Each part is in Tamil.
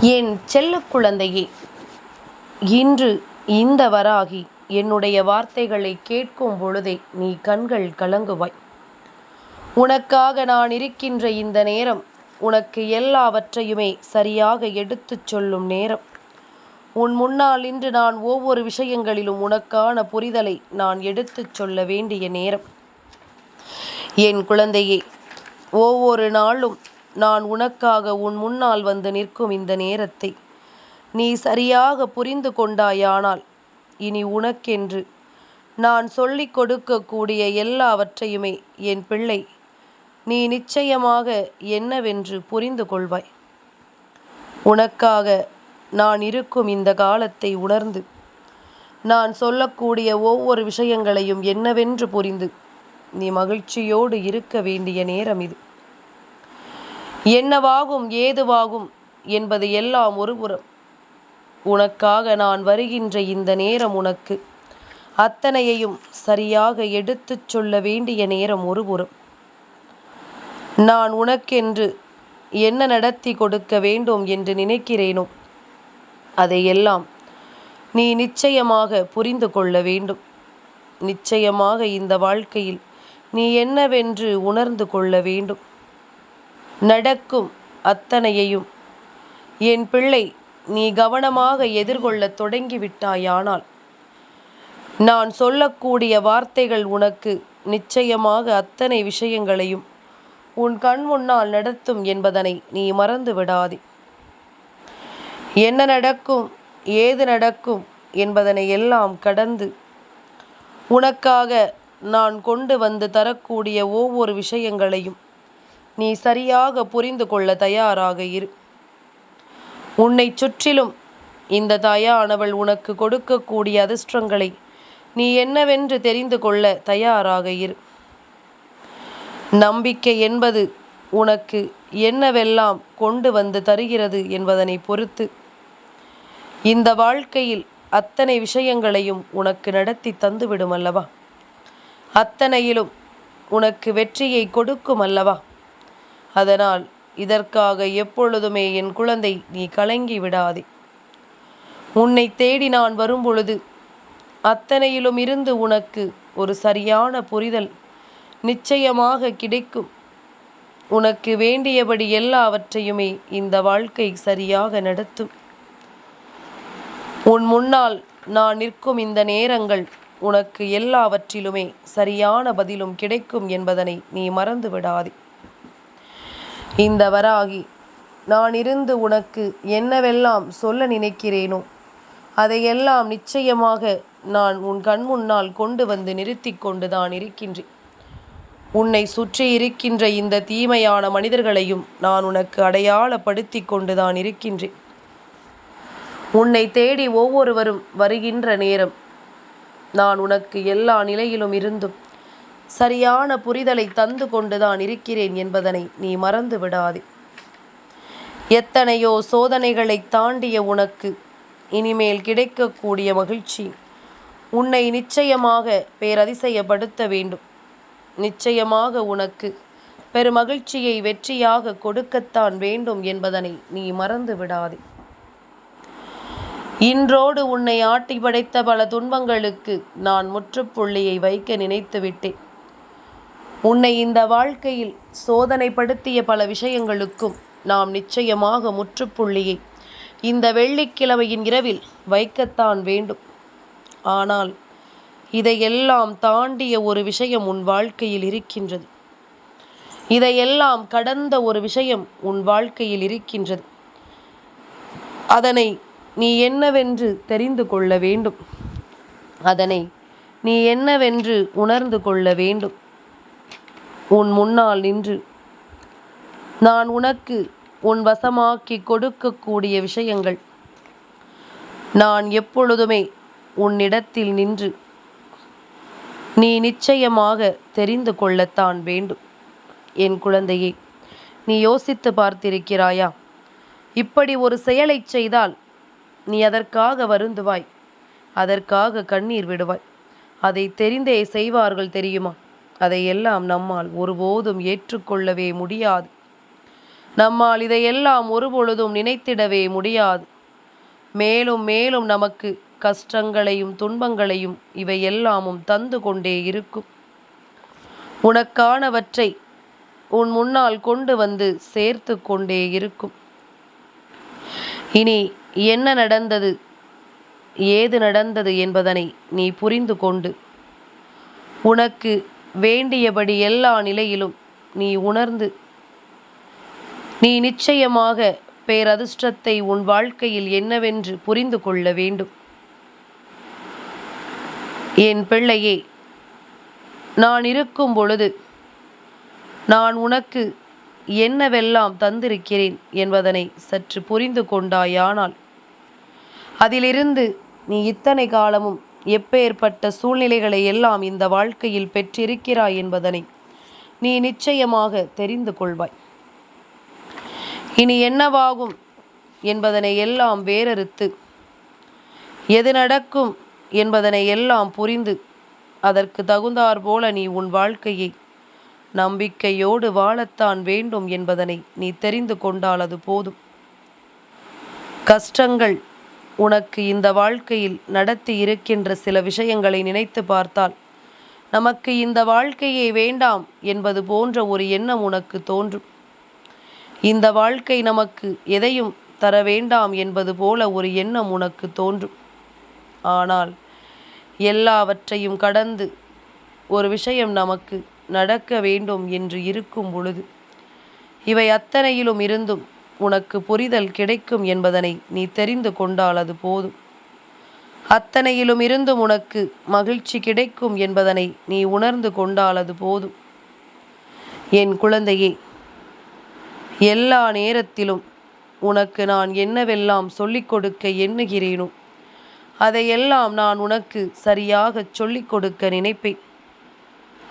என் செல்ல குழந்தையே இன்று இந்த வராகி என்னுடைய வார்த்தைகளை கேட்கும் பொழுதே நீ கண்கள் கலங்குவாய். உனக்காக நான் இருக்கின்ற இந்த நேரம் உனக்கு எல்லாவற்றையுமே சரியாக எடுத்துச் சொல்லும் நேரம். உன் முன்னால் இன்று நான் ஒவ்வொரு விஷயங்களிலும் உனக்கான புரிதலை நான் எடுத்துச் சொல்ல வேண்டிய நேரம். என் குழந்தையே ஒவ்வொரு நாளும் நான் உனக்காக உன் முன்னால் வந்து நிற்கும் இந்த நேரத்தை நீ சரியாக புரிந்து கொண்டாயானால் இனி உனக்கென்று நான் சொல்லிக் கொடுக்கக்கூடிய எல்லாவற்றையுமே என் பிள்ளை நீ நிச்சயமாக என்னவென்று புரிந்து கொள்வாய். உனக்காக நான் இருக்கும் இந்த காலத்தை உணர்ந்து நான் சொல்லக்கூடிய ஒவ்வொரு விஷயங்களையும் என்னவென்று புரிந்து நீ மகிழ்ச்சியோடு இருக்க வேண்டிய நேரம் இது. என்னவாகும் ஏதுவாகும் என்பது எல்லாம் ஒருபுறம் உனக்காக நான் வருகின்ற இந்த நேரம் உனக்கு. அத்தனையையும் சரியாக எடுத்துச் சொல்ல வேண்டிய நேரம் ஒருபுறம் நான் உனக்கென்று என்ன நடத்தி கொடுக்க வேண்டும் என்று நினைக்கிறேனோ அதையெல்லாம் நீ நிச்சயமாக புரிந்து கொள்ள வேண்டும். நிச்சயமாக இந்த வாழ்க்கையில் நீ என்னவென்று உணர்ந்து கொள்ள வேண்டும். நடக்கும் அத்தனையையும். என் பிள்ளை நீ கவனமாக எதிர்கொள்ளத் தொடங்கிவிட்டாயானால் நான் சொல்லக்கூடிய வார்த்தைகள் உனக்கு நிச்சயமாக அத்தனை விஷயங்களையும் உன் கண் முன்னால் நடத்தும் என்பதனை நீ மறந்து விடாதே. என்ன நடக்கும் ஏது நடக்கும் என்பதனை எல்லாம் கடந்து உனக்காக நான் கொண்டு வந்து தரக்கூடிய ஒவ்வொரு விஷயங்களையும் நீ சரியாக புரிந்து கொள்ள தயாராக இரு. உன்னை சுற்றிலும் இந்த தாயானவள் உனக்கு கொடுக்கக்கூடிய அதிர்ஷ்டங்களை நீ என்னவென்று தெரிந்து கொள்ள தயாராக இரு. நம்பிக்கை என்பது உனக்கு என்னவெல்லாம் கொண்டு வந்து தருகிறது என்பதனை பொறுத்து இந்த வாழ்க்கையில் அத்தனை விஷயங்களையும் உனக்கு நடத்தி தந்துவிடும் அல்லவா? அத்தனையிலும் உனக்கு வெற்றியை கொடுக்கும் அல்லவா? அதனால் இதற்காக எப்பொழுதுமே என் குழந்தை நீ கலங்கி விடாதே. உன்னை தேடி நான் வரும்பொழுது அத்தனையிலும் இருந்து உனக்கு ஒரு சரியான புரிதல் நிச்சயமாக கிடைக்கும். உனக்கு வேண்டியபடி எல்லாவற்றையுமே இந்த வாழ்க்கை சரியாக நடத்தும். உன் முன்னால் நான் நிற்கும் இந்த நேரங்கள் உனக்கு எல்லாவற்றிலுமே சரியான பதிலும் கிடைக்கும் என்பதனை நீ மறந்து விடாதே இந்த வராகி நான் இருந்து உனக்கு என்னவெல்லாம் சொல்ல நினைக்கிறேனோ அதையெல்லாம் நிச்சயமாக நான் உன் கண் முன்னால் கொண்டு வந்து நிறுத்தி கொண்டு தான் இருக்கின்றேன். உன்னை சுற்றி இருக்கின்ற இந்த தீமையான மனிதர்களையும் நான் உனக்கு அடையாளப்படுத்தி கொண்டு தான் இருக்கின்றேன். உன்னை தேடி ஒவ்வொருவரும் வருகின்ற நேரம் நான் உனக்கு எல்லா நிலையிலும் இருந்தும் சரியான புரிதலை தந்து கொண்டுதான் இருக்கிறேன் என்பதனை நீ மறந்து விடாதே. எத்தனையோ சோதனைகளை தாண்டிய உனக்கு இனிமேல் கிடைக்கக்கூடிய மகிழ்ச்சி உன்னை நிச்சயமாக பேரதிசயப்படுத்த வேண்டும். நிச்சயமாக உனக்கு பெருமகிழ்ச்சியை வெற்றியாக கொடுக்கத்தான் வேண்டும் என்பதனை நீ மறந்து விடாதே. இன்றோடு உன்னை ஆட்டி படைத்த பல துன்பங்களுக்கு நான் முற்றுப்புள்ளியை வைக்க நினைத்து விட்டேன் உன்னை இந்த வாழ்க்கையில் சோதனைப்படுத்திய பல விஷயங்களுக்கும் நாம் நிச்சயமாக முற்றுப்புள்ளியை. இந்த வெள்ளிக்கிழமையின் இரவில் வைக்கத்தான் வேண்டும். ஆனால் இதையெல்லாம் தாண்டிய ஒரு விஷயம் உன் வாழ்க்கையில் இருக்கின்றது. இதையெல்லாம் கடந்த ஒரு விஷயம் உன் வாழ்க்கையில் இருக்கின்றது. அதனை நீ என்னவென்று தெரிந்து கொள்ள வேண்டும். அதனை நீ என்னவென்று உணர்ந்து கொள்ள வேண்டும். உன் முன்னால் நின்று. நான் உனக்கு உன் வசமாக்கி கொடுக்கக்கூடிய விஷயங்கள். நான் எப்பொழுதுமே உன்னிடத்தில் நின்று. நீ நிச்சயமாக தெரிந்து கொள்ளத்தான் வேண்டும். என் குழந்தையே நீ யோசித்து பார்த்திருக்கிறாயா? இப்படி ஒரு செயலைச் செய்தால் நீ அதற்காக வருந்துவாய். அதற்காக கண்ணீர் விடுவாய். அதை தெரிந்தே செய்வார்கள் தெரியுமா? அதையெல்லாம் நம்மால் ஒருபோதும் ஏற்றுக்கொள்ளவே முடியாது. நம்மால் இதையெல்லாம் ஒருபொழுதும் நினைத்திடவே முடியாது. மேலும் மேலும் நமக்கு கஷ்டங்களையும் துன்பங்களையும் இவை எல்லாமும் தந்து கொண்டே இருக்கும். உனக்கானவற்றை உன் முன்னால் கொண்டு வந்து சேர்த்து கொண்டே இருக்கும். இனி என்ன நடந்தது? ஏது நடந்தது என்பதனை நீ புரிந்து கொண்டு உனக்கு வேண்டியபடி எல்லா நிலையிலும் நீ உணர்ந்து நீ நிச்சயமாக பேரதிர்ஷ்டத்தை உன் வாழ்க்கையில் என்னவென்று புரிந்து கொள்ள வேண்டும். என் பிள்ளையே நான் இருக்கும் பொழுது நான் உனக்கு என்னவெல்லாம் தந்திருக்கிறேன் என்பதனை சற்று புரிந்து கொண்டாயானால் அதிலிருந்து நீ இத்தனை காலமும் எப்பேற்பட்ட சூழ்நிலைகளை எல்லாம் இந்த வாழ்க்கையில் பெற்றிருக்கிறாய் என்பதனை நீ நிச்சயமாக தெரிந்து கொள்வாய். இனி என்னவாகும் என்பதனை எல்லாம் வேறறுத்து எது நடக்கும் என்பதனை எல்லாம் புரிந்து அதற்கு தகுந்தாற் போல நீ உன் வாழ்க்கையை நம்பிக்கையோடு வாழத்தான் வேண்டும் என்பதனை நீ தெரிந்து கொண்டால் அது போதும். கஷ்டங்கள் உனக்கு இந்த வாழ்க்கையில் நடத்தி இருக்கின்ற சில விஷயங்களை நினைத்து பார்த்தால் நமக்கு இந்த வாழ்க்கையே வேண்டாம் என்பது போன்ற ஒரு எண்ணம் உனக்கு தோன்றும். இந்த வாழ்க்கை நமக்கு எதையும் தர வேண்டாம் என்பது போல ஒரு எண்ணம் உனக்கு தோன்றும். ஆனால் எல்லாவற்றையும் கடந்து ஒரு விஷயம் நமக்கு நடக்க வேண்டும் என்று இருக்கும் பொழுது இவை அத்தனையிலும் இருந்தும் உனக்கு புரிதல் கிடைக்கும் என்பதனை நீ தெரிந்து கொண்டால் அது போதும். அத்தனையிலும் இருந்தும் உனக்கு மகிழ்ச்சி கிடைக்கும் என்பதனை நீ உணர்ந்து கொண்டால் அது போதும். என் குழந்தையே எல்லா நேரத்திலும் உனக்கு நான் என்னவெல்லாம் சொல்லிக் கொடுக்க எண்ணுகிறேனோ அதையெல்லாம் நான் உனக்கு சரியாக சொல்லிக் கொடுக்க நினைப்பேன்.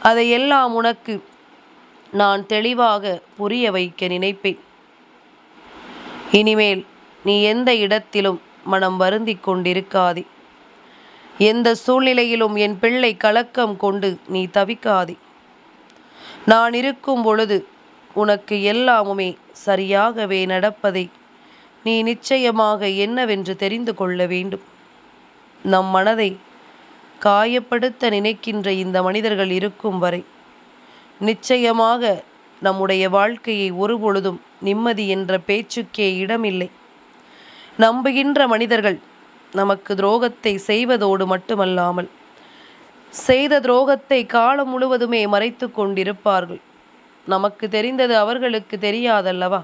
அதையெல்லாம் உனக்கு நான் தெளிவாக புரிய வைக்க நினைப்பேன். இனிமேல் நீ எந்த இடத்திலும் மனம் வருந்தி கொண்டிருக்காதே. எந்த சூழ்நிலையிலும் என் பிள்ளை கலக்கம் கொண்டு நீ தவிக்காதே. நான் இருக்கும் பொழுது உனக்கு எல்லாமுமே சரியாகவே நடப்பதை. நீ நிச்சயமாக என்னவென்று தெரிந்து கொள்ள வேண்டும். நம் மனதை காயப்படுத்த நினைக்கின்ற இந்த மனிதர்கள் இருக்கும் வரை நிச்சயமாக நம்முடைய வாழ்க்கையை ஒருபொழுதும் நிம்மதி என்ற பேச்சுக்கே இடமில்லை. நம்புகின்ற மனிதர்கள் நமக்கு துரோகத்தை செய்வதோடு மட்டுமல்லாமல் செய்த துரோகத்தை காலம் முழுவதுமே மறைத்து கொண்டிருப்பார்கள். நமக்கு தெரிந்தது அவர்களுக்கு தெரியாதல்லவா?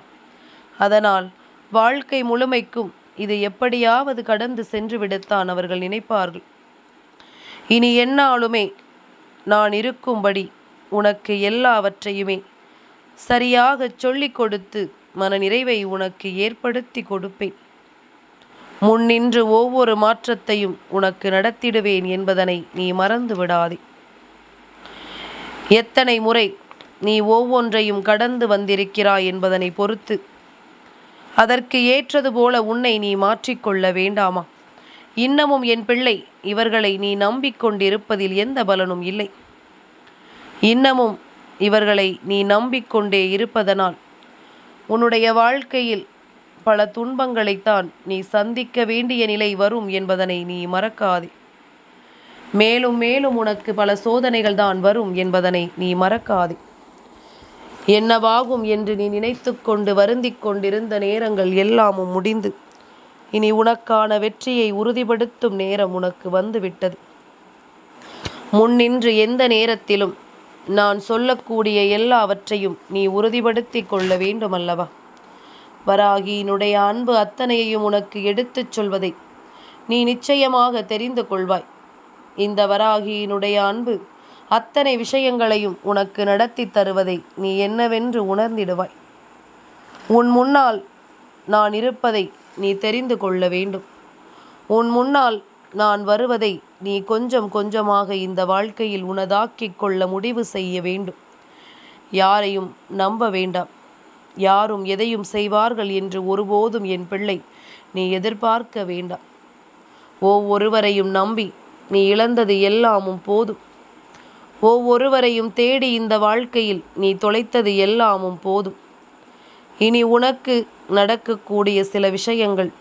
அதனால் வாழ்க்கை முழுமைக்கும் இது எப்படியாவது கடந்து சென்று விடத்தான் அவர்கள் நினைப்பார்கள். இனி என்னாலுமே நான் இருக்கும்படி உனக்கு எல்லாவற்றையுமே சரியாக சொல்லிக் கொடுத்து மன நிறைவை உனக்கு ஏற்படுத்தி கொடுப்பேன். முன்னின்று ஒவ்வொரு மாற்றத்தையும் உனக்கு நடத்திடுவேன் என்பதனை நீ மறந்து விடாதே. எத்தனை முறை நீ ஒவ்வொன்றையும் கடந்து வந்திருக்கிறாய் என்பதனை பொறுத்து அதற்கு ஏற்றது போல உன்னை நீ மாற்றிக்கொள்ள வேண்டாமா? இன்னமும் என் பிள்ளை இவர்களை நீ நம்பிக்கொண்டிருப்பதில் எந்த பலனும் இல்லை. இன்னமும் இவர்களை நீ நம்பிக்கொண்டே இருப்பதனால் உன்னுடைய வாழ்க்கையில் பல துன்பங்களைத்தான் நீ சந்திக்க வேண்டிய நிலை வரும் என்பதனை நீ மறக்காதே. மேலும் மேலும் உனக்கு பல சோதனைகள் தான் வரும் என்பதனை நீ மறக்காதே. என்னவாகும் என்று நீ நினைத்து கொண்டு வருந்திக் கொண்டிருந்த நேரங்கள் எல்லாமும் முடிந்து இனி உனக்கான வெற்றியை உறுதிப்படுத்தும் நேரம் உனக்கு வந்துவிட்டது. முன்னின்று எந்த நேரத்திலும் நான் சொல்லக்கூடிய எல்லாவற்றையும் நீ உறுதிப்படுத்தி கொள்ள வேண்டுமல்லவா? வராகியினுடைய அன்பு அத்தனையையும் உனக்கு எடுத்துச் சொல்வதை நீ நிச்சயமாக தெரிந்து கொள்வாய். இந்த வராகியினுடைய அன்பு அத்தனை விஷயங்களையும் உனக்கு நடத்தி தருவதை நீ என்னவென்று உணர்ந்திடுவாய். உன் முன்னால் நான் இருப்பதை நீ தெரிந்து கொள்ள வேண்டும். உன் முன்னால் நான் வருவதை நீ கொஞ்சம் கொஞ்சமாக இந்த வாழ்க்கையில் உனதாக்கிக் கொள்ள முடிவு செய்ய வேண்டும். யாரையும் நம்ப வேண்டாம். யாரும் எதையும் செய்வார்கள் என்று ஒருபோதும் என் பிள்ளை நீ எதிர்பார்க்க வேண்டாம். ஒவ்வொருவரையும் நம்பி நீ இழந்தது எல்லாமும் போதும். ஒவ்வொருவரையும் தேடி இந்த வாழ்க்கையில் நீ தொலைத்தது எல்லாமும் போதும். இனி உனக்கு நடக்கக்கூடிய சில விஷயங்கள்.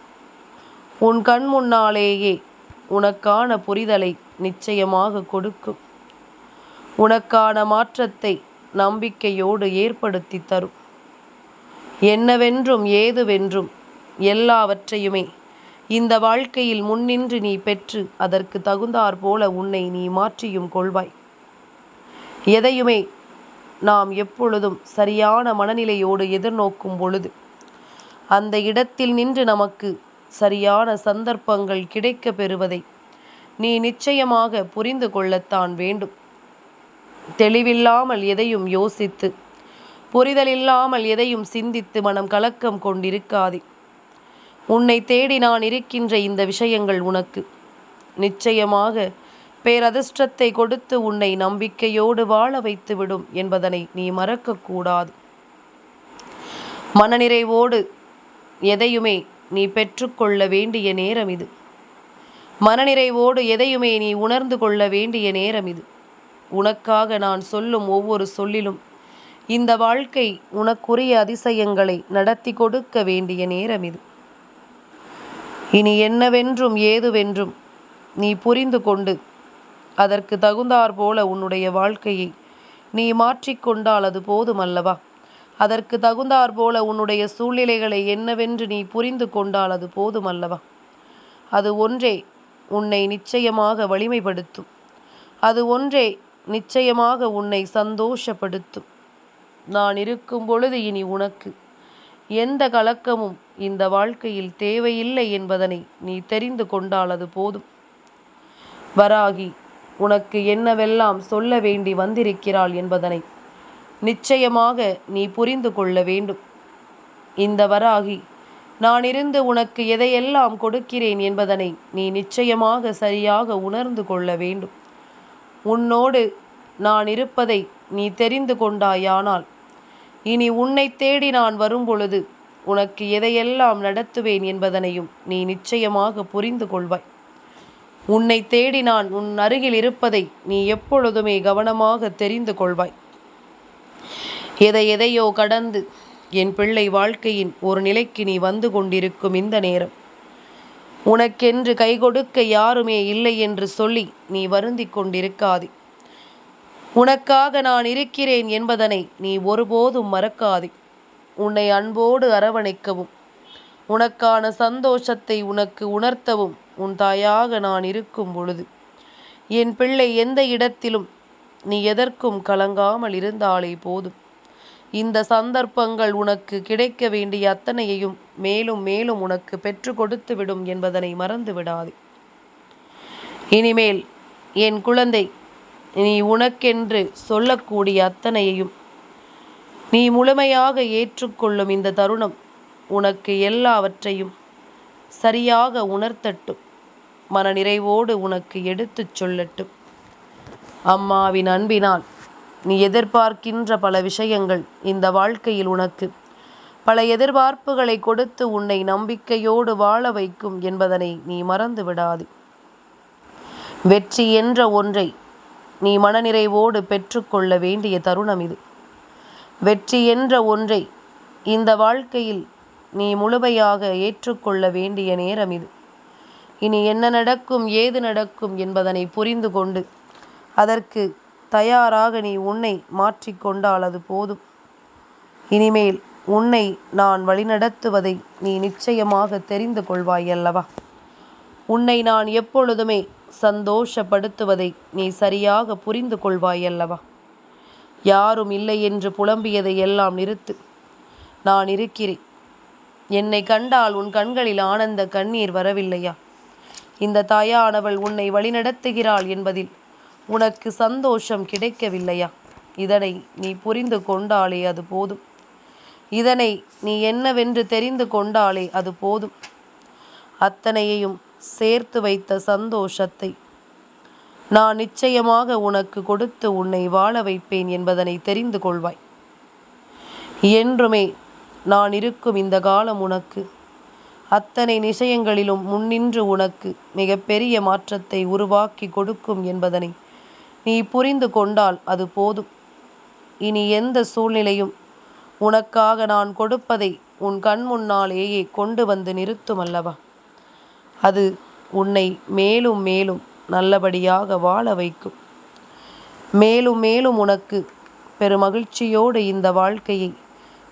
உன் கண் முன்னாலேயே உனக்கான புரிதலை நிச்சயமாக கொடுக்கும் உனக்கான மாற்றத்தை நம்பிக்கையோடு ஏற்படுத்தி தரும் என்னவென்றும் ஏதுவென்றும் எல்லாவற்றையுமே இந்த வாழ்க்கையில் முன்னின்று நீ பெற்று அதற்கு தகுந்தாற் போல உன்னை நீ மாற்றியும் கொள்வாய். எதையுமே நாம் எப்பொழுதும் சரியான மனநிலையோடு எதிர்நோக்கும் பொழுது அந்த இடத்தில் நின்று நமக்கு சரியான சந்தர்ப்பங்கள் கிடைக்க பெறுவதை நீ நிச்சயமாக புரிந்து கொள்ளத்தான் வேண்டும். தெளிவில்லாமல் எதையும் யோசித்து புரிதல் இல்லாமல் எதையும் சிந்தித்து மனம் கலக்கம் கொண்டிருக்காதே. உன்னை தேடி நான் இருக்கின்ற இந்த விஷயங்கள் உனக்கு. நிச்சயமாக பேரதிர்ஷ்டத்தை கொடுத்து உன்னை நம்பிக்கையோடு வாழ வைத்துவிடும் என்பதனை நீ மறக்கக்கூடாது. மனநிறைவோடு எதையுமே நீ பெற்றுக்கொள்ள வேண்டிய நேரம் இது. மனநிறைவோடு எதையுமே நீ உணர்ந்து கொள்ள வேண்டிய நேரம் இது. உனக்காக நான் சொல்லும் ஒவ்வொரு சொல்லிலும் இந்த வாழ்க்கை உனக்குரிய அதிசயங்களை நடத்தி கொடுக்க வேண்டிய நேரம் இது. இனி என்னவென்றும் ஏதுவென்றும் நீ புரிந்து கொண்டு அதற்கு தகுந்தாற்போல உன்னுடைய வாழ்க்கையை நீ மாற்றிக்கொண்டால் அது போதுமல்லவா? அதற்கு தகுந்தாற் போல உன்னுடைய சூழ்நிலைகளை என்னவென்று நீ புரிந்து கொண்டால் அது போதுமல்லவா அது ஒன்றே உன்னை நிச்சயமாக வலிமைப்படுத்தும். அது ஒன்றே நிச்சயமாக உன்னை சந்தோஷப்படுத்தும். நான் இருக்கும் பொழுது இனி உனக்கு எந்த கலக்கமும் இந்த வாழ்க்கையில் தேவையில்லை என்பதனை நீ தெரிந்து கொண்டால் அது போதும். வராகி உனக்கு என்னவெல்லாம் சொல்ல வேண்டி வந்திருக்கிறாள் என்பதனை நிச்சயமாக நீ புரிந்து கொள்ள வேண்டும். இந்த வராகி நான் இருந்து உனக்கு எதையெல்லாம் கொடுக்கிறேன் என்பதனை நீ நிச்சயமாக சரியாக உணர்ந்து கொள்ள வேண்டும். உன்னோடு நான் இருப்பதை நீ தெரிந்து கொண்டாயானால் இனி உன்னை தேடி நான் வரும்பொழுது உனக்கு எதையெல்லாம் நடத்துவேன் என்பதனையும் நீ நிச்சயமாக புரிந்து கொள்வாய். உன்னை தேடி நான் உன் அருகில் இருப்பதை நீ எப்பொழுதுமே கவனமாக தெரிந்து கொள்வாய். எதை எதையோ கடந்து என் பிள்ளை வாழ்க்கையின் ஒரு நிலைக்கு நீ வந்து கொண்டிருக்கும் இந்த நேரம். உனக்கென்று கை கொடுக்க யாருமே இல்லை என்று சொல்லி நீ வருந்தி கொண்டிருக்காதே. உனக்காக நான் இருக்கிறேன் என்பதனை நீ ஒருபோதும் மறக்காதே. உன்னை அன்போடு அரவணைக்கவும். உனக்கான சந்தோஷத்தை உனக்கு உணர்த்தவும் உன் தாயாக நான் இருக்கும் பொழுது. என் பிள்ளை எந்த இடத்திலும் நீ எதற்கும் கலங்காமல் இருந்தாலே போதும். இந்த சந்தர்ப்பங்கள் உனக்கு கிடைக்க வேண்டிய அத்தனையையும் மேலும் மேலும் உனக்கு பெற்று கொடுத்து விடும் என்பதனை மறந்து விடாதே. இனிமேல் என் குழந்தை நீ உனக்கென்று சொல்லக்கூடிய அத்தனையையும் நீ முழுமையாக ஏற்றுக்கொள்ளும் இந்த தருணம் உனக்கு எல்லாவற்றையும் சரியாக உணர்த்தட்டும். மனநிறைவோடு உனக்கு எடுத்துச் சொல்லட்டும். அம்மாவின் அன்பினால் நீ எதிர்பார்க்கின்ற பல விஷயங்கள் இந்த வாழ்க்கையில் உனக்கு. பல எதிர்பார்ப்புகளை கொடுத்து உன்னை நம்பிக்கையோடு வாழ வைக்கும் என்பதனை நீ மறந்து விடாது. வெற்றி என்ற ஒன்றை நீ மனநிறைவோடு பெற்றுக்கொள்ள வேண்டிய தருணம் இது. வெற்றி என்ற ஒன்றை இந்த வாழ்க்கையில் நீ முழுமையாக ஏற்றுக்கொள்ள வேண்டிய நேரம் இது. இனி என்ன நடக்கும் ஏது நடக்கும் என்பதனை புரிந்து கொண்டு அதற்கு தயாராக நீ உன்னை மாற்றிக்கொண்டால் அது போதும். இனிமேல் உன்னை நான் வழிநடத்துவதை நீ நிச்சயமாக தெரிந்து கொள்வாய் அல்லவா? உன்னை நான் எப்பொழுதுமே சந்தோஷப்படுத்துவதை நீ சரியாக புரிந்து கொள்வாய் அல்லவா? யாரும் இல்லை என்று புலம்பியதை எல்லாம் நிறுத்து. நான் இருக்கிறேன். என்னை கண்டால் உன் கண்களில் ஆனந்த கண்ணீர் வரவில்லையா? இந்த தாயானவள் உன்னை வழிநடத்துகிறாள் என்பதில் உனக்கு சந்தோஷம் கிடைக்கவில்லையா? இதனை நீ புரிந்து கொண்டாலே அது போதும். இதனை நீ என்னவென்று தெரிந்து கொண்டாலே அது போதும். அத்தனையையும் சேர்த்து வைத்த சந்தோஷத்தை நான் நிச்சயமாக உனக்கு கொடுத்து உன்னை வாழ வைப்பேன் என்பதனை தெரிந்து கொள்வாய். என்றுமே நான் இருக்கும் இந்த காலம் உனக்கு அத்தனை நிச்சயங்களிலும் முன்னின்று உனக்கு மிகப்பெரிய மாற்றத்தை உருவாக்கி கொடுக்கும் என்பதனை நீ புரிந்து கொண்டால் அது போதும். இனி எந்த சூழ்நிலையும் உனக்காக நான் கொடுப்பதை உன் கண் முன்னாலேயே கொண்டு வந்து நிறுத்தும் அல்லவா? அது உன்னை மேலும் மேலும் நல்லபடியாக வாழ வைக்கும். மேலும் மேலும் உனக்கு பெருமகிழ்ச்சியோடு இந்த வாழ்க்கையை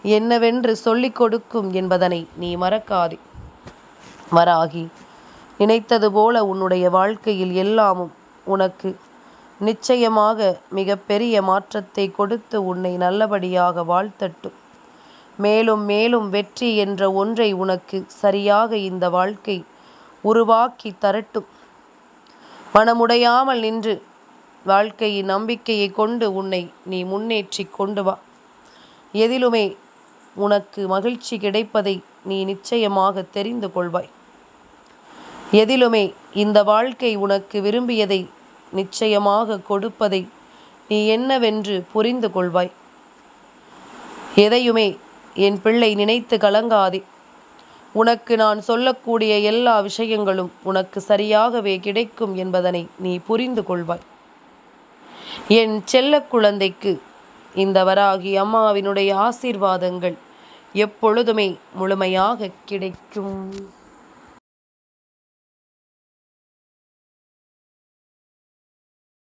என்னவென்று சொல்லிக் கொடுக்கும் என்பதனை நீ மறக்காதே. வராகி நினைத்தது போல உன்னுடைய வாழ்க்கையில் எல்லாமும் உனக்கு நிச்சயமாக மிகப்பெரிய மாற்றத்தை கொடுத்து உன்னை நல்லபடியாக வாழ்த்தட்டும். மேலும் மேலும் வெற்றி என்ற ஒன்றை உனக்கு சரியாக இந்த வாழ்க்கை உருவாக்கி தரட்டும். மனமுடையாமல் நின்று வாழ்க்கையின் நம்பிக்கையை கொண்டு உன்னை நீ முன்னேற்றி கொண்டு வா. எதிலுமே உனக்கு மகிழ்ச்சி கிடைப்பதை நீ நிச்சயமாக தெரிந்து கொள்வாய். எதிலுமே இந்த வாழ்க்கை உனக்கு விரும்பியதை நிச்சயமாக கொடுப்பதை நீ என்னவென்று புரிந்து கொள்வாய். எதையுமே என் பிள்ளை நினைத்து கலங்காதே. உனக்கு நான் சொல்லக்கூடிய எல்லா விஷயங்களும் உனக்கு சரியாகவே கிடைக்கும் என்பதனை நீ புரிந்து கொள்வாய். என் செல்ல குழந்தைக்கு இந்த வராகி அம்மாவினுடைய ஆசீர்வாதங்கள் எப்பொழுதுமே முழுமையாக கிடைக்கும்.